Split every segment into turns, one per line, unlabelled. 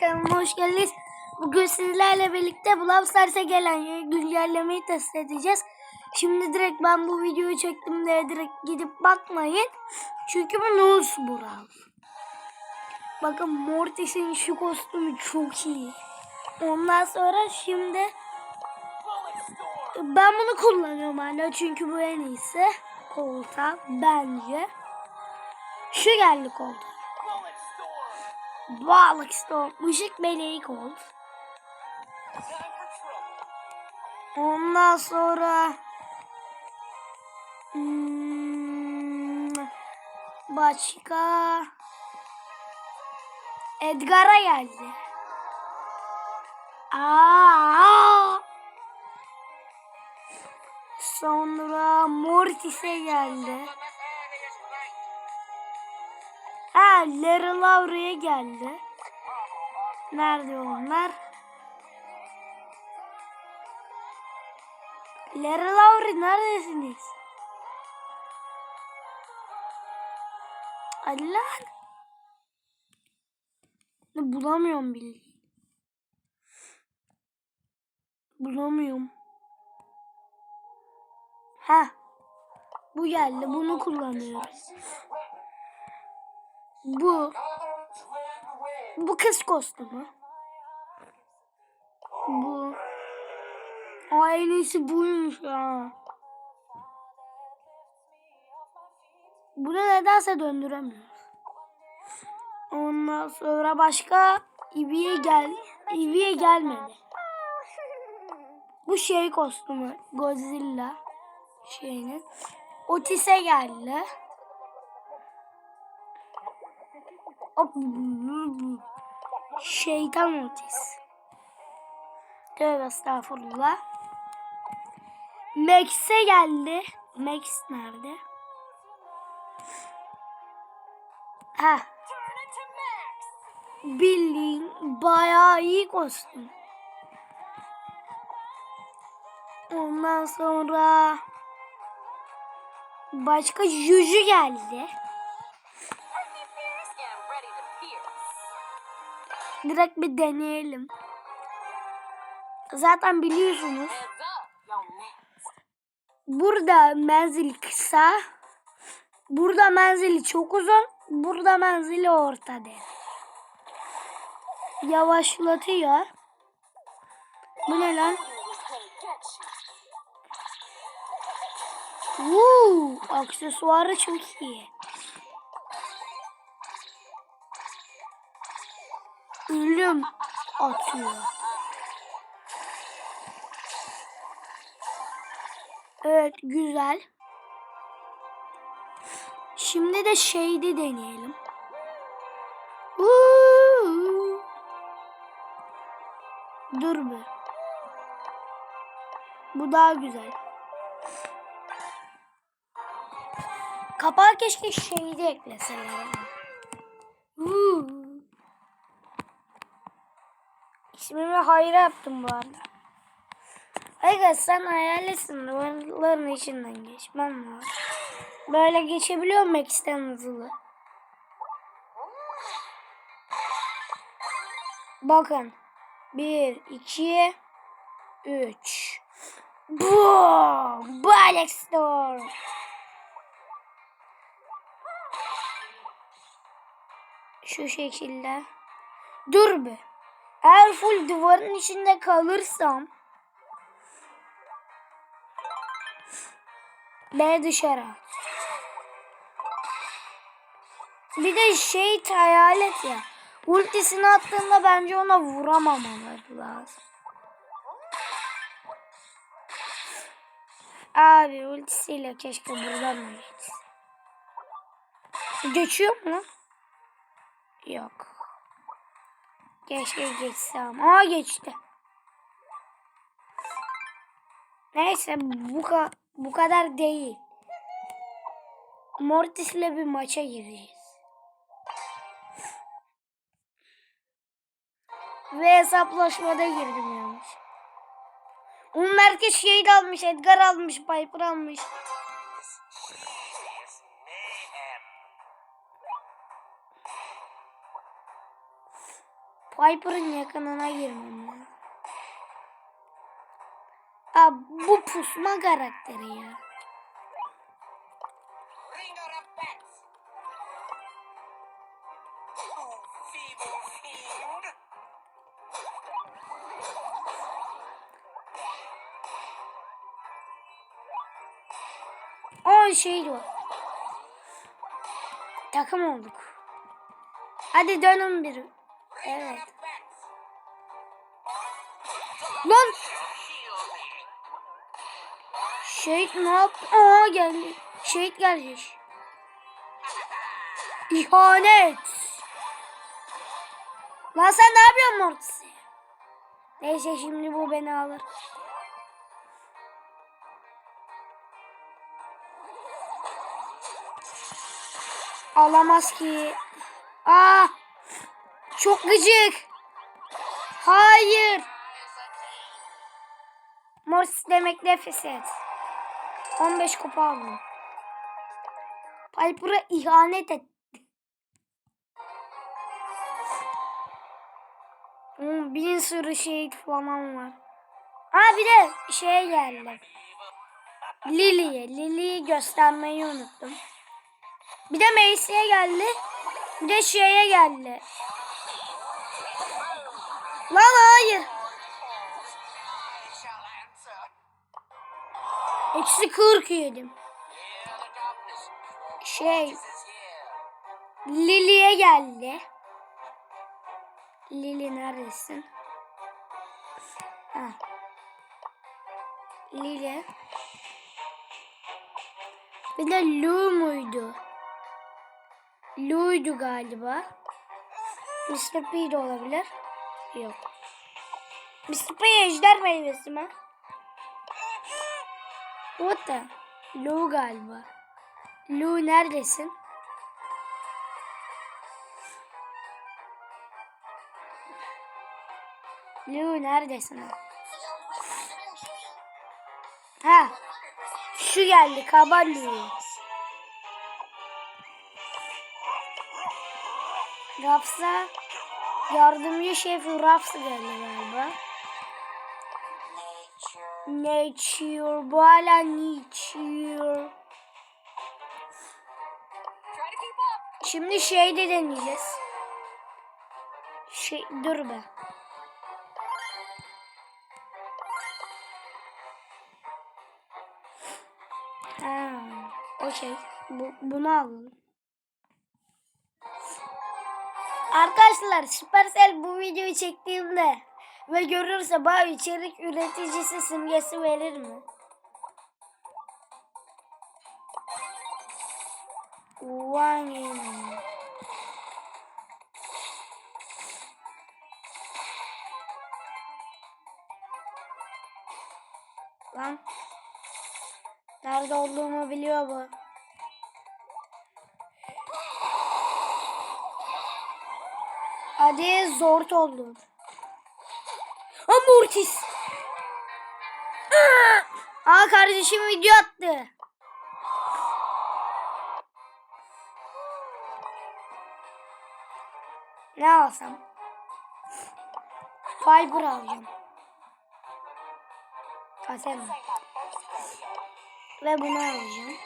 kanalıma hoş geldiniz. Bugün sizlerle birlikte Brawl Stars'a gelen güncellemeyi test edeceğiz. Şimdi direkt ben bu videoyu çektim diye direkt gidip bakmayın. Çünkü bu Nose Brawl. Bakın Mortis'in şu kostümü çok iyi. Ondan sonra şimdi ben bunu kullanıyorum hala çünkü bu en iyisi. Kolta bence. Şu geldi kolta. Balık Storm. Işık meleği kol. Ondan sonra hmm, başka Edgar'a geldi. Aa! Sonra Mortis'e geldi. Lara Laura'ya geldi. Nerede onlar? Lara Laura neredesiniz? Allah. Bulamıyorum bildiğin. Bulamıyorum. Ha. Bu geldi. Bunu kullanıyoruz. Bu. Bu kız kostümü. Bu. İyisi buymuş ya. Bunu nedense döndüremiyoruz. Ondan sonra başka İbi'ye gel. İbi'ye gelmedi. Bu şey kostümü. Godzilla şeyinin. Otis'e geldi. Şeytan Otis. Tövbe estağfurullah. Max'e geldi. Max nerede? Ha. Bildiğin bayağı iyi kostüm. Ondan sonra başka Juju geldi. Direkt bir deneyelim. Zaten biliyorsunuz. Burada menzil kısa. Burada menzili çok uzun. Burada menzili ortada. Yavaşlatıyor. Bu ne lan? Woo, aksesuarı çok iyi. Ölüm atıyor. Evet güzel. Şimdi de şeydi deneyelim. Woo. Dur bir. Bu daha güzel. Kapağı keşke şeyi de ekleseler. Woo. İsmimi hayra yaptım bu arada. Hayır sen hayallesin. Duvarların içinden geçmem lazım. Böyle geçebiliyor mu Max'ten hızlı? Bakın. Bir, iki, üç. Boom! Bu Alex Storm. Şu şekilde. Dur be. Eğer full duvarın içinde kalırsam B dışarı. Bir de şey hayalet ya. Ultisini attığında bence ona vuramamaları lazım. Abi ultisiyle keşke buradan mı geçsin. Geçiyor mu? Yok. Keşke geçse ama. Aa geçti. Neyse bu, ka bu kadar değil. Mortis'le bir maça gireceğiz. Ve hesaplaşmada girdim yanlış. Onun herkes şey de almış. Edgar almış. Piper almış. Viper'ın yakınına girmem lazım. Aa, bu pusma karakteri ya. O şey var. Takım olduk. Hadi dönün bir. Evet. Lan şehit ne yaptı? Aa geldi. Şehit gelmiş. İhanet. Lan sen ne yapıyorsun Mortis? Neyse şimdi bu beni alır. Alamaz ki. Aa! Çok gıcık. Hayır. Mortis demek nefes et. 15 kupa aldım. Piper'a ihanet et. Hmm, bin sürü şey falan var. Ha bir de şey geldi. Lily'ye. Lily'yi göstermeyi unuttum. Bir de Macy'ye geldi. Bir de şeye geldi. Lan hayır. Eksi 40 yedim. Şey. Lily'ye geldi. Lily neredesin? Ha. Lily. Bir de Lou muydu? Lou'ydu galiba. Mr. P de olabilir. Yok. Mr. P ejder meyvesi mi? What the? Lou galiba. Lou neredesin? Lou neredesin? Ha. Şu geldi kaba Lou. Rafsa yardımcı şefi Rafs geldi galiba.
Nature.
Bu hala Nature. Şimdi şey de deneyeceğiz. Şey, dur be. Ha, okey. Bu, bunu alalım. Arkadaşlar Supercell bu videoyu çektiğimde ve görürse bana içerik üreticisi simgesi verir mi? One. Lan. Nerede olduğumu biliyor bu. Hadi zor oldum. Amortis. Aa kardeşim video attı. Ne alsam? Fiber alacağım. Kasem. Ve bunu alacağım.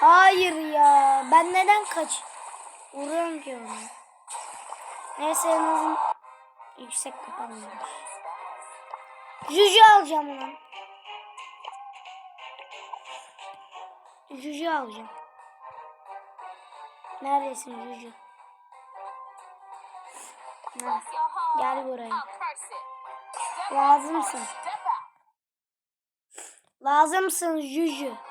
Hayır ya. Ben neden kaç? Vuruyorum ki onu. Neyse en azından yüksek kapanmıyor. Juju alacağım lan. Juju alacağım. Neredesin Juju? Gel buraya. Lazımsın. Lazımsın Juju.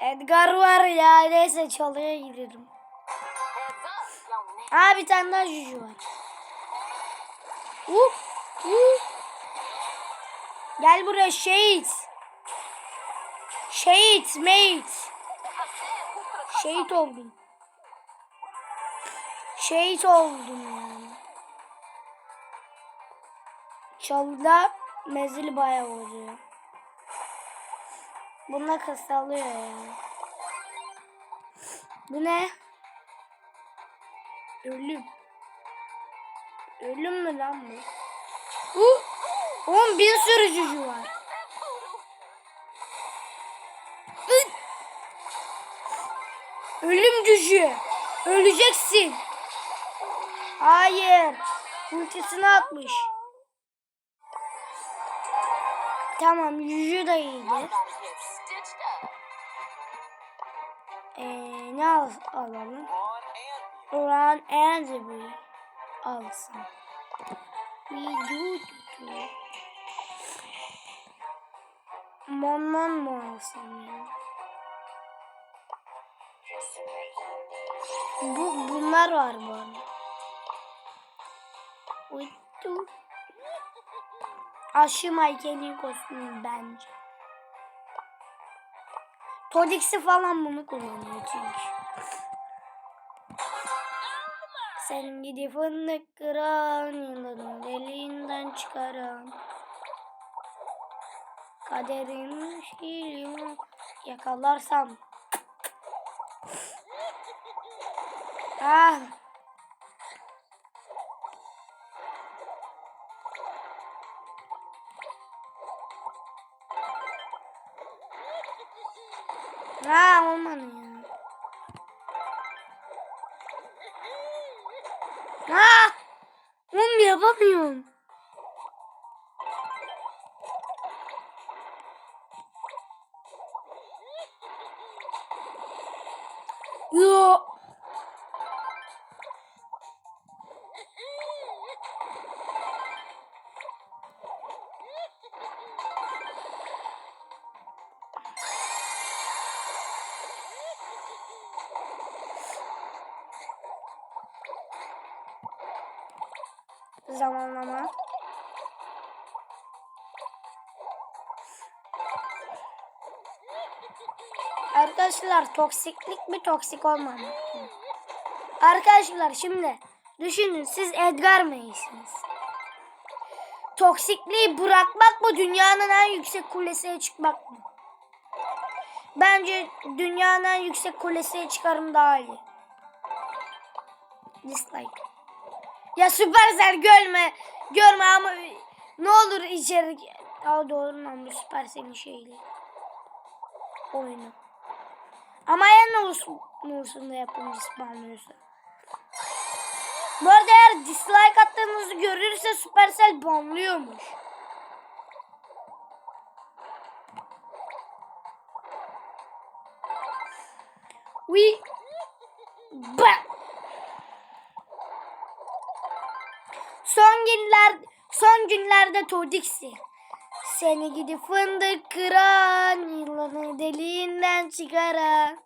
Edgar var ya neyse çalıya girerim. Aa bir tane daha cücü var. Uh, uh. Gel buraya şehit. Şehit, mate. Şehit oldum. Şehit oldum yani. Çalıda mezili bayağı oluyor. Bununla kısalıyor yani. Bu ne? Ölüm. Ölüm mü lan bu? Bu. Oğlum bir sürü cücü var. Ölüm cücü. Öleceksin. Hayır. Ultisini atmış. Tamam cücü de iyiydi. Ee, ne al alalım? Oran Enderby alsın. We do do do. Monman mı alsam ya? Bu, bunlar var bu arada. Do. Aşı Michael'in kostümü bence. Todix'i falan bunu kullanıyor çünkü. Sen gidi fındık kıran, yılanı deliğinden çıkaran. Kaderim şiirim yakalarsam. Ah. Ha olmadı ya. Ha! Oğlum yapamıyorum. Zamanlama. Arkadaşlar toksiklik mi toksik olmamak mı? Arkadaşlar şimdi düşünün siz Edgar mıysınız? Toksikliği bırakmak mı dünyanın en yüksek kulesine çıkmak mı? Bence dünyanın en yüksek kulesine çıkarım daha iyi. Dislike. Ya Supercell görme. Görme ama ne olur içeri. Aa doğru lan bu Supercell'in şeyli. Oyunu. Ama en olsun, olsun da yapımcı spamlıyorsa. Bu arada eğer dislike attığınızı görürse Supercell banlıyormuş. We günlerde Todix'i. Seni gidi fındık kıran, yılanı deliğinden çıkaran.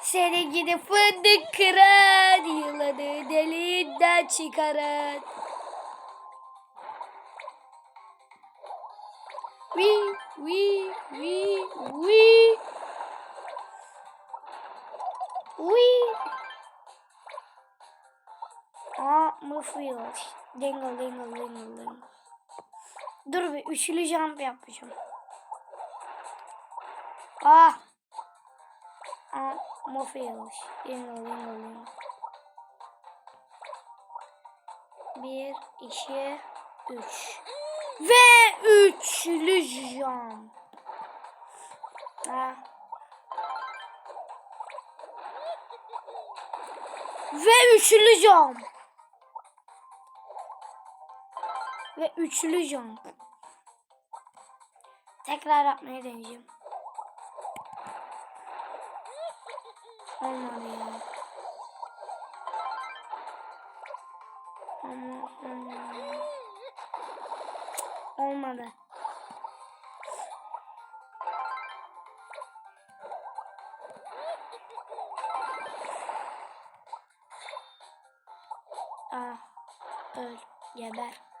Seni gidi fındık kıran, yılanı deliğinden çıkaran. Wee, wee, wee. Wee. Aa, Muffield. Dingle, dingle, dingle, dingle. Dur bir üçlü jump yapacağım. Ah. Aa, Muffield. Dingle, dingle, dingle. Bir, iki, üç. Ve üçlü jump. Ha. Ve üçlü jump. ve üçlü jump. Tekrar yapmayı deneyeceğim. Olmadı ya. Ama. Olmadı. Ah, öl, geber.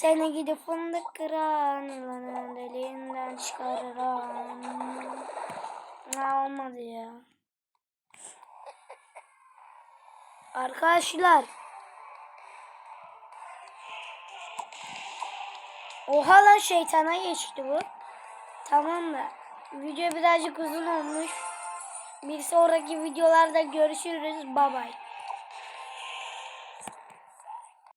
Seni gidip fındık kıran, deliğinden çıkarıran. Ne olmadı ya. Arkadaşlar. Oha lan şeytana geçti bu. Tamam da video birazcık uzun olmuş. Bir sonraki videolarda görüşürüz. Bye bye.